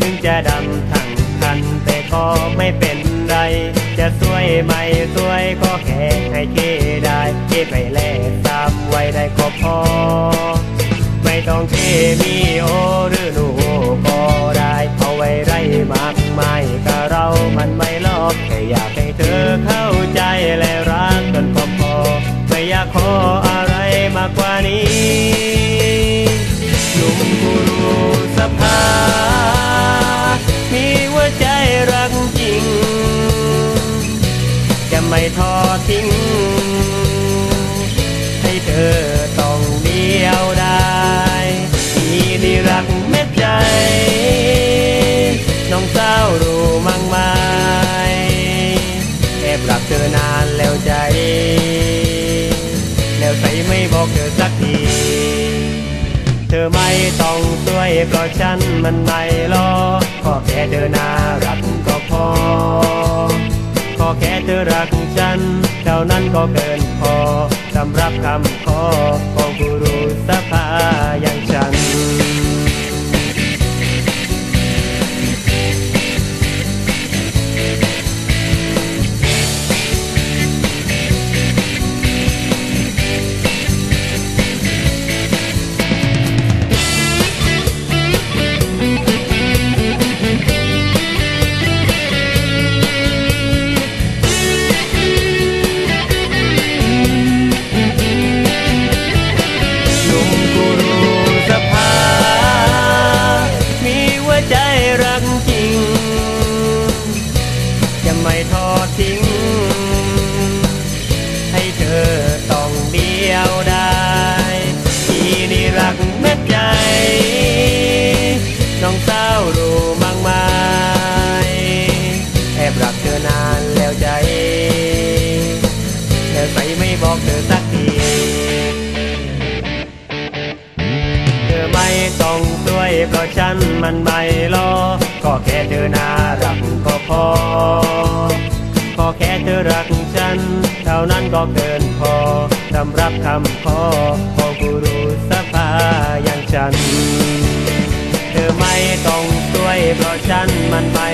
มึงจะดำทั้งคัน แต่ก็ไม่เป็นไร จะสวยไม่สวยก็แค่ให้เคได้เคไปแลกตามไว้ได้ก็พอ ไม่ต้องเคมีโอหรือหนูก็ได้เอาไว้ไรมากมายกับเรามันไม่ลอกแค่อยากให้เธอเข้าใจและรักกันพอพอไม่อยากขออะไรมากกว่านี้หนุ่ อทิ้ง ให้เธอต้องเดียวได้ที่นี่รักเม็ดใจ น้องสารู้มั้งไหมแอบรักเธอนานแล้วใจ แล้วใส่ไม่บอกเธอสักทีเธอไม่ต้องสวยเพราะฉันมันไม่รอขอแค่เธอน่ารักก็พอ ขอแค่เธอรักฉัน เท่านั้นก็เกินพอสำหรับคำขอของผู้รู้สภา ไม่ทอดทิ้ง ให้เธอต้องเดียวได้ที่นี่รักเม็ดใจ น้องสารู้มั้งไหมแอบรักเธอนานแล้วใจแต่ใส่ไม่บอกเธอสักทีเธอไม่ต้องสวยเพราะฉันมันไม่รอก็แค่เธอน่ารั ก็พอ ขอแค่เธอรักฉัน เท่านั้นก็เกินพอสำหรับคำขอของกูรูสภาอย่างฉัน เธอไม่ต้องช่วยเพราะฉันมันไม่